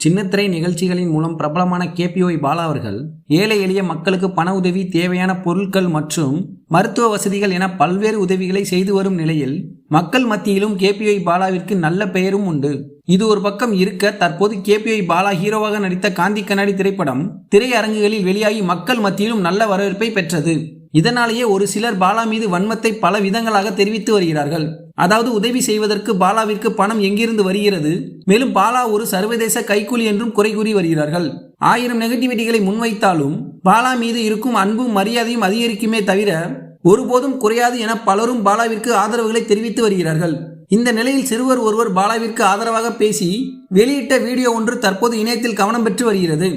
சின்னத்திரை நிகழ்ச்சிகளின் மூலம் பிரபலமான கேபிஓய் பாலா அவர்கள் ஏழை எளிய மக்களுக்கு பண உதவி தேவையான பொருட்கள் மற்றும் மருத்துவ வசதிகள் என பல்வேறு உதவிகளை செய்து வரும் நிலையில் மக்கள் மத்தியிலும் கேபிஒய் பாலாவிற்கு நல்ல பெயரும் உண்டு. இது ஒரு பக்கம் இருக்க தற்போது கேபிஒய் பாலா ஹீரோவாக நடித்த காந்தி கண்ணாடி திரைப்படம் திரையரங்குகளில் வெளியாகி மக்கள் மத்தியிலும் நல்ல வரவேற்பை பெற்றது. இதனாலேயே ஒரு சிலர் பாலா மீது வன்மத்தை பல விதங்களாக தெரிவித்து வருகிறார்கள். அதாவது உதவி செய்வதற்கு பாலாவிற்கு பணம் எங்கிருந்து வருகிறது? மேலும் பாலா ஒரு சர்வதேச கைக்கூலி என்றும் குறை கூறி வருகிறார்கள். ஆயிரம் நெகட்டிவிட்டிகளை முன்வைத்தாலும் பாலா மீது இருக்கும் அன்பும் மரியாதையும் அதிகரிக்குமே தவிர ஒருபோதும் குறையாது என பலரும் பாலாவிற்கு ஆதரவுகளை தெரிவித்து வருகிறார்கள். இந்த நிலையில் சிறுவர் ஒருவர் பாலாவிற்கு ஆதரவாக பேசி வெளியிட்ட வீடியோ ஒன்று தற்போது இணையத்தில் கவனம் பெற்று வருகிறது.